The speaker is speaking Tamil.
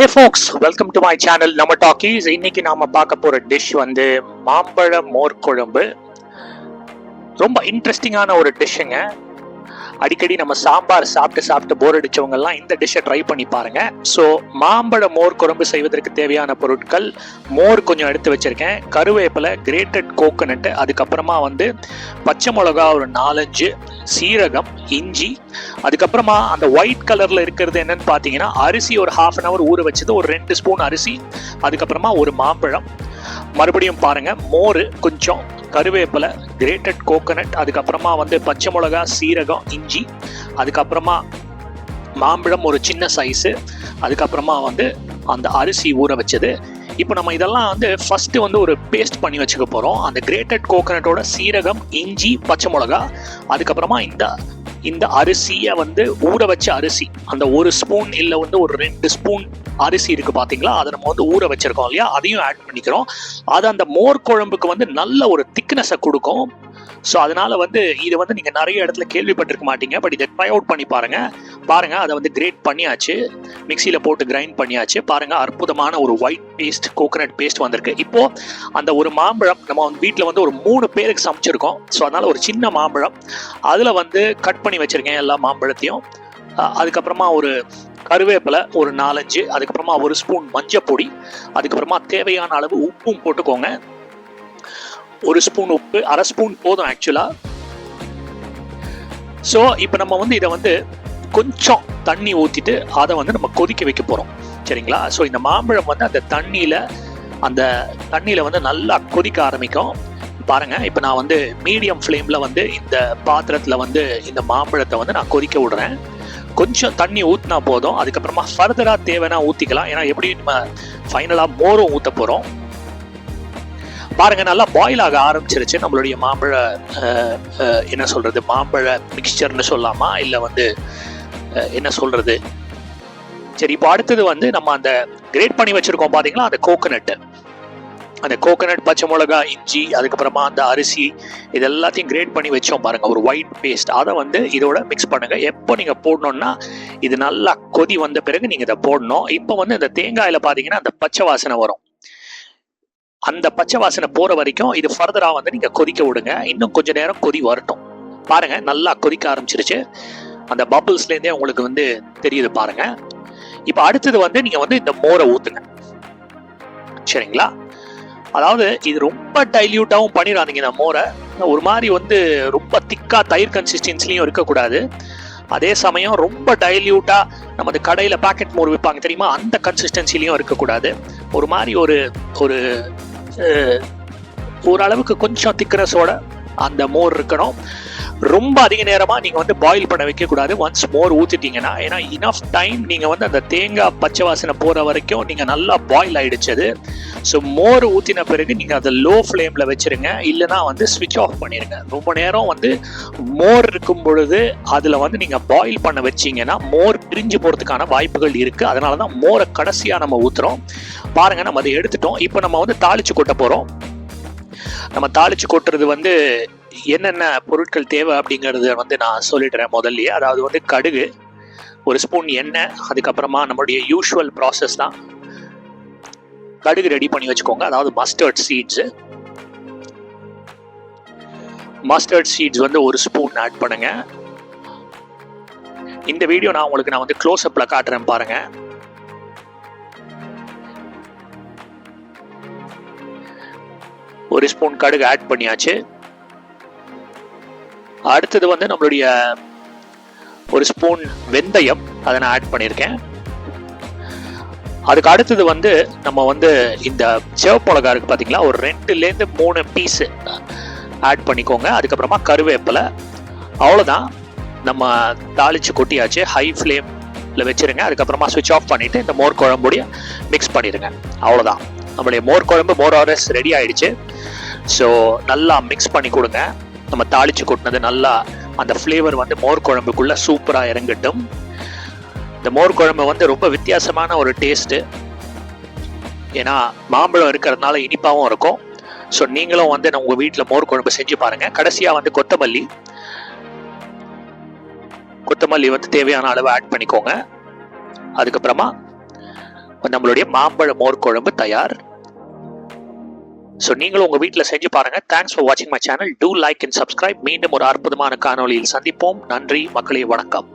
Hey folks welcome to my channel நம்ம டாக்கீஸ் இன்னைக்கு நாம பார்க்க போற டிஷ் வந்து மாம்பழ மோர் குழம்பு. ரொம்ப இன்ட்ரெஸ்டிங்கான ஒரு டிஷ்ஷுங்க அடிக்கடி நம்ம சாம்பார் சாப்பிட்டு சாப்பிட்டு போர் அடிச்சவங்க எல்லாம் இந்த டிஷ்ஷை ட்ரை பண்ணி பாருங்க. ஸோ மாம்பழ மோர் குழம்பு செய்வதற்கு தேவையான பொருட்கள் மோர் கொஞ்சம் எடுத்து வச்சிருக்கேன். கருவேப்பிலை கிரேட்டட் கோகோனட் அதுக்கப்புறமா வந்து பச்சை மிளகா ஒரு நாலஞ்சு சீரகம் இஞ்சி அதுக்கப்புறமா அந்த ஒயிட் கலர்ல இருக்கிறது என்னன்னு பார்த்தீங்கன்னா அரிசி ஒரு ஹாஃப் அன் ஹவர் ஊற வச்சது ஒரு ரெண்டு ஸ்பூன் அரிசி அதுக்கப்புறமா ஒரு மாம்பழம். மறுபடியும் பாருங்க மோர் கொஞ்சம் கருவேப்பிலை கிரேட்டட் கோகனட் அதுக்கப்புறமா வந்து பச்சை மிளகா சீரகம் இஞ்சி அதுக்கப்புறமா மாம்பழம் ஒரு சின்ன சைஸு அதுக்கப்புறமா வந்து அந்த அரிசி ஊற வச்சது. இப்போ நம்ம இதெல்லாம் வந்து ஃபஸ்ட்டு வந்து ஒரு பேஸ்ட் பண்ணி வச்சுக்க போகிறோம் அந்த கிரேட்டட் கோகனட்டோட சீரகம் இஞ்சி பச்சை மிளகா அதுக்கப்புறமா இந்த இந்த அரிசியை வந்து ஊற வச்ச அரிசி அந்த ஒரு ஸ்பூன் இல்லை வந்து ஒரு ரெண்டு ஸ்பூன் அரிசி இருக்கு பாத்தீங்களா? அதை நம்ம வந்து ஊற வச்சிருக்கோம் இல்லையா? அதையும் ஆட் பண்ணிக்கிறோம். அது அந்த மோர் குழம்புக்கு வந்து நல்ல ஒரு திக்னஸை கொடுக்கும். ஸோ அதனால வந்து இது வந்து நீங்கள் நிறைய இடத்துல கேள்விப்பட்டிருக்க மாட்டீங்க. பட் இதை ட்ரை அவுட் பண்ணி பாருங்க. பாருங்க அதை வந்து கிரேட் பண்ணியாச்சு. மிக்சியில் போட்டு கிரைண்ட் பண்ணியாச்சு. பாருங்க அற்புதமான ஒரு ஒயிட் பேஸ்ட் கோகனட் பேஸ்ட் வந்திருக்கு. இப்போ அந்த ஒரு மாம்பழம் நம்ம வந்து வீட்டில் வந்து ஒரு மூணு பேருக்கு சமைச்சிருக்கோம். ஸோ அதனால ஒரு சின்ன மாம்பழம். அதில் வந்து கட் பண்ணி வச்சிருக்கேன் எல்லா மாம்பழத்தையும். அதுக்கப்புறமா ஒரு கருவேப்பிலை ஒரு நாலஞ்சு அதுக்கப்புறமா ஒரு ஸ்பூன் மஞ்சள் பொடி அதுக்கப்புறமா தேவையான அளவு உப்பும் போட்டுக்கோங்க. ஒரு ஸ்பூன் உப்பு அரை ஸ்பூன் போதும் ஆக்சுவலாக ஸோ இப்போ நம்ம வந்து இதை வந்து கொஞ்சம் தண்ணி ஊற்றிட்டு அதை வந்து நம்ம கொதிக்க வைக்க போகிறோம் சரிங்களா? ஸோ இந்த மாம்பழம் வந்து அந்த தண்ணியில் அந்த தண்ணியில் வந்து நல்லா கொதிக்க ஆரம்பிக்கும். பாருங்க இப்போ நான் வந்து மீடியம் ஃப்ளேமில் வந்து இந்த பாத்திரத்தில் வந்து இந்த மாம்பழத்தை வந்து நான் கொதிக்க விடுறேன். கொஞ்சம் தண்ணி ஊற்றினா போதும். அதுக்கப்புறமா ஃபர்தராக தேவைன்னா ஊற்றிக்கலாம் ஏன்னா எப்படி நம்ம ஃபைனலாக மோரும் ஊற்ற போகிறோம் பாருங்க நல்லா பாயில் ஆக ஆரம்பிச்சிருச்சு. நம்மளுடைய மாம்பழ என்ன சொல்றது? மாம்பழ மிக்சர்னு சொல்லலாமா இல்லை வந்து என்ன சொல்றது? சரி இப்போ அடுத்தது வந்து நம்ம அந்த கிரேட் பண்ணி வச்சிருக்கோம் பார்த்தீங்களா அந்த கோகோனட்டு அந்த கோகனட் பச்சை மிளகா இஞ்சி அதுக்கப்புறமா அந்த அரிசி இது எல்லாத்தையும் கிரேட் பண்ணி வச்சோம் பாருங்க. ஒரு ஒயிட் பேஸ்ட் அதை வந்து இதோட மிக்ஸ் பண்ணுங்க. எப்போ நீங்க போடணும்னா இது நல்லா கொதி வந்த பிறகு நீங்க இதை போடணும். இப்போ வந்து இந்த தேங்காயில பாத்தீங்கன்னா அந்த பச்சை வாசனை வரும். அந்த பச்சை வாசனை போற வரைக்கும் இது ஃபர்தரா வந்து நீங்க கொதிக்க விடுங்க. இன்னும் கொஞ்ச நேரம் கொதி வரட்டும். பாருங்க நல்லா கொதிக்க ஆரம்பிச்சிருச்சு. அந்த பபிள்ஸ்ல இருந்தே உங்களுக்கு வந்து தெரியுது பாருங்க. இப்போ அடுத்தது வந்து நீங்க வந்து இந்த மோரை ஊத்துங்க. சரிங்களா? அதாவது இது ரொம்ப டைல்யூட்டாகவும் பண்ணிடாதீங்க இந்த மோரை. ஒரு மாதிரி வந்து ரொம்ப திக்காக தயிர் கன்சிஸ்டன்சிலையும் இருக்கக்கூடாது. அதே சமயம் ரொம்ப டைல்யூட்டாக நமது கடையில் பேக்கெட் பாக்கெட் மோர் விற்பாங்க தெரியுமா? அந்த கன்சிஸ்டன்சிலையும் இருக்கக்கூடாது. ஒரு மாதிரி ஒரு ஒரு ஓரளவுக்கு கொஞ்சம் திக்னஸோட அந்த மோர் இருக்கணும். ரொம்ப அதிக நேரமா நீங்க வந்து பாயில் பண்ண வைக்க கூடாது ஒன்ஸ் மோர் ஊத்திட்டீங்கன்னா ஏன்னா இனஃப் டைம் நீங்க வந்து அந்த தேங்காய் பச்சை வாசனை போற வரைக்கும் நீங்க நல்லா பாயில் ஆயிடுச்சது ஸோ மோர் ஊத்தின பிறகு நீங்க அதை லோ ஃப்ளேம்ல வச்சிருங்க. இல்லைன்னா வந்து ஸ்விட்ச் ஆஃப் பண்ணிருங்க. ரொம்ப நேரம் வந்து மோர் இருக்கும் பொழுது அதுல வந்து நீங்க பாயில் பண்ண வச்சீங்கன்னா மோர் பிரிஞ்சு போறதுக்கான வாய்ப்புகள் இருக்கு. அதனால தான் மோரை கடைசியா நம்ம ஊத்துறோம். பாருங்க நம்ம அதை எடுத்துட்டோம். இப்போ நம்ம வந்து தாளிச்சு கொட்ட போறோம். நம்ம தாளிச்சு கொட்டுறது வந்து என்னென்ன பொருட்கள் தேவை அப்படிங்கறத வந்து நான் சொல்லிடுறேன் முதல்லயே. அதாவது வந்து கடுகு ஒரு ஸ்பூன் எண்ணெய் அதுக்கப்புறமா நம்மளுடைய யூஷுவல் ப்ராசஸ் தான். கடுகு ரெடி பண்ணி வச்சுக்கோங்க. அதாவது மஸ்டர்ட் சீட்ஸ் மஸ்டர்ட் சீட்ஸ் வந்து ஒரு ஸ்பூன் ஆட் பண்ணுங்க. இந்த வீடியோ நான் உங்களுக்கு நான் வந்து க்ளோஸ் அப்ல காட்டுறேன் பாருங்க. ஒரு ஸ்பூன் கடுகு ஆட் பண்ணியாச்சு. அடுத்தது வந்து நம்மளுடைய ஒரு ஸ்பூன் வெந்தயம். அதை நான் ஆட் பண்ணியிருக்கேன். அதுக்கு அடுத்தது வந்து நம்ம வந்து இந்த சிவப்பு இருக்குது இருக்கு பார்த்தீங்களா ஒரு ரெண்டுலேருந்து மூணு பீஸு ஆட் பண்ணிக்கோங்க. அதுக்கப்புறமா கருவேப்பிலை. அவ்வளோதான் நம்ம தாளிச்சு கொட்டியாச்சு. ஹை ஃப்ளேமில் வச்சிருங்க. அதுக்கப்புறமா சுவிட்ச் ஆஃப் பண்ணிட்டு இந்த மோர் குழம்புடைய மிக்ஸ் பண்ணிடுங்க. அவ்வளோதான் நம்மளுடைய மோர் குழம்பு மோர் ஆர்எஸ் ரெடி ஆயிடுச்சு. ஸோ நல்லா மிக்ஸ் பண்ணி கொடுங்க. நம்ம தாளிச்சு கொட்டினது நல்லா அந்த ஃப்ளேவர் வந்து மோர் குழம்புக்குள்ள சூப்பராக இறங்கட்டும். இந்த மோர் குழம்பு வந்து ரொம்ப வித்தியாசமான ஒரு டேஸ்ட்டு ஏன்னா மாம்பழம் இருக்கிறதுனால இனிப்பாகவும் இருக்கும். ஸோ நீங்களும் வந்து உங்கள் வீட்டில் மோர் குழம்பு செஞ்சு பாருங்கள் கடைசியாக வந்து கொத்தமல்லி. கொத்தமல்லி வந்து தேவையான அளவு ஆட் பண்ணிக்கோங்க. அதுக்கப்புறமா நம்மளுடைய மாம்பழ மோர் குழம்பு தயார். ஸோ நீங்களும் உங்கள் வீட்டில் செஞ்சு பாருங்க. தேங்க்ஸ் ஃபார் வாட்சிங் my channel do like and subscribe மீண்டும் ஒரு அற்புதமான காணொளியில் சந்திப்போம். நன்றி மக்களே வணக்கம்.